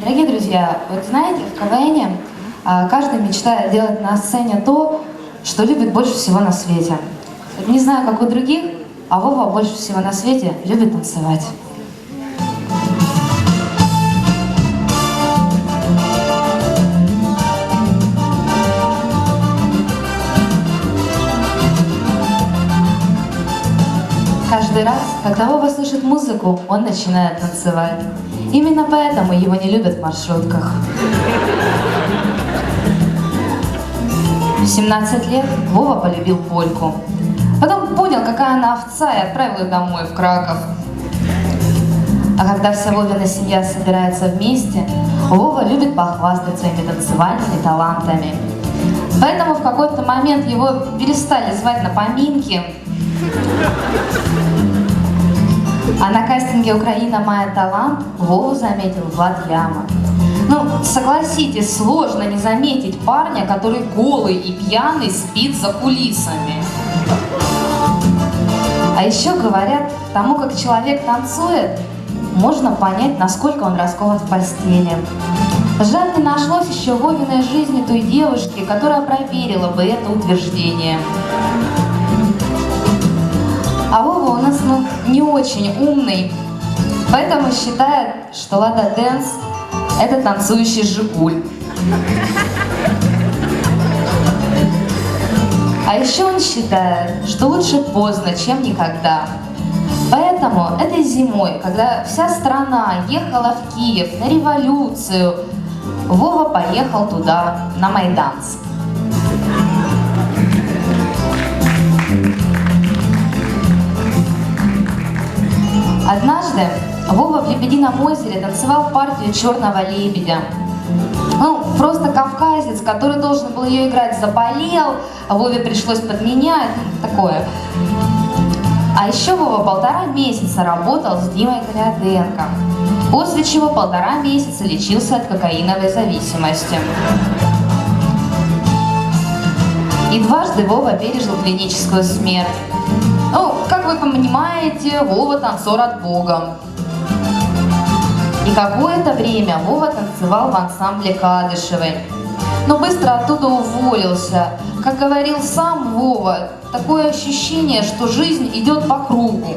Дорогие друзья, вот знаете, в КВН а, каждый мечтает делать на сцене то, что любит больше всего на свете. Не знаю, как у других, а Вова больше всего на свете любит танцевать. Каждый раз, когда Вова слышит музыку, он начинает танцевать. Именно поэтому его не любят в маршрутках. В 17 лет Вова полюбил польку. Потом понял, какая она овца, и отправил ее домой, в Краков. А когда вся Вовина семья собирается вместе, Вова любит похвастать своими танцевальными талантами. Поэтому в какой-то момент его перестали звать на поминки, а на кастинге «Украина. Моя талант» Вову заметил Влад Яма. Ну, согласитесь, сложно не заметить парня, который голый и пьяный спит за кулисами. А еще говорят, тому, как человек танцует, можно понять, насколько он раскован в постели. Жаль, не нашлось еще в жизни той девушки, которая проверила бы это утверждение. А Вова у нас ну, не очень умный, поэтому считает, что Лада Дэнс – это танцующий Жигуль. А еще он считает, что лучше поздно, чем никогда. Поэтому этой зимой, когда вся страна ехала в Киев на революцию, Вова поехал туда, на Майданс. В Лебедином озере танцевал партию черного лебедя. Ну, просто кавказец, который должен был ее играть, заболел, а Вове пришлось подменять, ну, такое. А еще Вова полтора месяца работал с Димой Коляденко, после чего полтора месяца лечился от кокаиновой зависимости. И дважды Вова пережил клиническую смерть. Ну, как вы понимаете, Вова танцор от Бога. И какое-то время Вова танцевал в ансамбле Кадышевой. Но быстро оттуда уволился. Как говорил сам Вова, такое ощущение, что жизнь идет по кругу.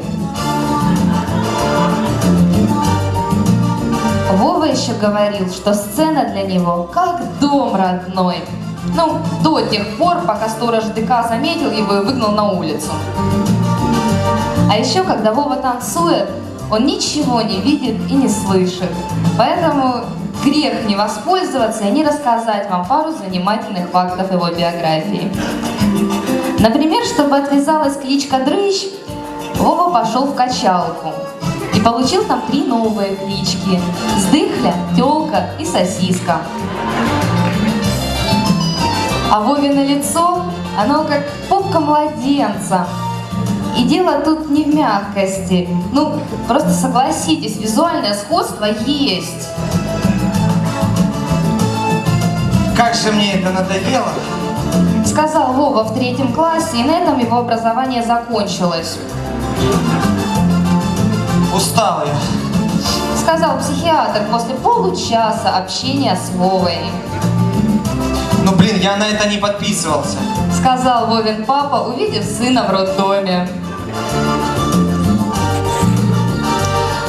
Вова еще говорил, что сцена для него как дом родной. Ну, до тех пор, пока сторож ДК заметил его и выгнал на улицу. А еще, когда Вова танцует, он ничего не видит и не слышит. Поэтому грех не воспользоваться и не рассказать вам пару занимательных фактов его биографии. Например, чтобы отвязалась кличка Дрыщ, Вова пошел в качалку и получил там три новые клички – Сдыхля, Тёлка и Сосиска. А Вовино лицо, оно как попка младенца. И дело тут не в мягкости. Ну, просто согласитесь, визуальное сходство есть. Как же мне это надоело. Сказал Вова в третьем классе, и на этом его образование закончилось. Устал я. Сказал психиатр после получаса общения с Вовой. Ну блин, я на это не подписывался. Сказал Вовин папа, увидев сына в роддоме.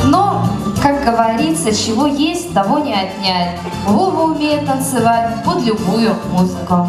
Но, как говорится, чего есть, того не отнять. Вова умеет танцевать под любую музыку.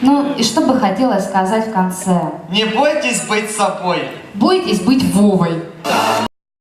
Ну и что бы хотелось сказать в конце? Не бойтесь быть собой. Бойтесь быть Вовой.